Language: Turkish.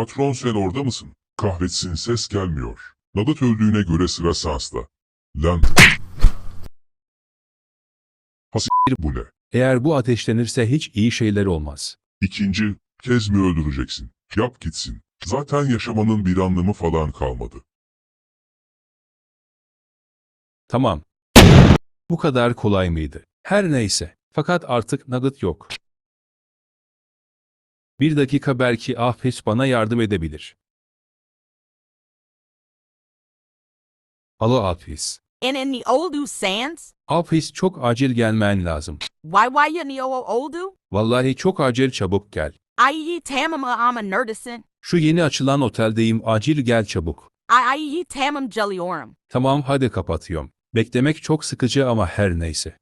Patron sen orada mısın? Kahretsin ses gelmiyor. Nadat öldüğüne göre sıra Sans'ta. Lan. Hasir bu ne? Eğer bu ateşlenirse hiç iyi şeyler olmaz. İkinci kez mi öldüreceksin? Yap gitsin. Zaten yaşamanın bir anlamı falan kalmadı. Tamam. Bu kadar kolay mıydı? Her neyse. Fakat artık Nugget yok. Bir dakika belki Ahfes bana yardım edebilir. Alo Ahfes. And in the Oldu Sands? Ahfes çok acil gelmen lazım. Why why in the Oldu? Vallahi çok acil çabuk gel. I Tamama ama Nerdisan. Şu yeni açılan oteldeyim acil gel çabuk. I I Tamam Jellyorum. Tamam hadi kapatıyorum. Beklemek çok sıkıcı ama her neyse.